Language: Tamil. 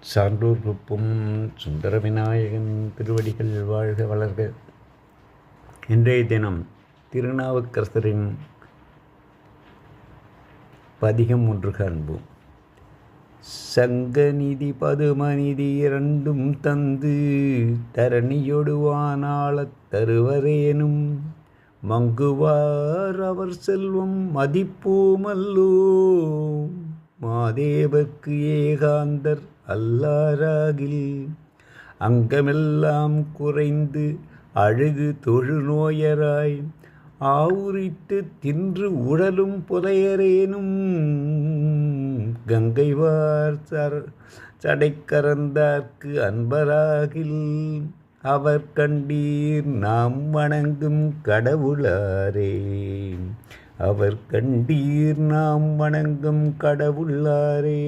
சான்றோர் குப்பும் சுந்தர விநாயகன் திருவடிகள் வாழ்க வளர்க. இன்றைய தினம் திருநாவுக்கரசரின் பதிகம் ஒன்று காண்போம். சங்கநிதி பதுமநிதி இரண்டும் தந்து தரணியொடுவானாளத் தருவரேனும் மங்குவார் அவர் செல்வம் மதிப்போமல்லோ. மாதேவக்கு ஏகாந்தர் அல்லாராகில். அங்கமெல்லாம் குறைந்து அழுகு தொழுநோயராய் ஆவுரிட்டு தின்று உடலும் புதையரேனும். கங்கைவார் சர சடைக்கரந்தார்க்கு அன்பராகில். அவர் கண்டீர் நாம் வணங்கும் கடவுளாரே. அவர் கண்டீர் நாம் வணங்கும் கடவுளாரே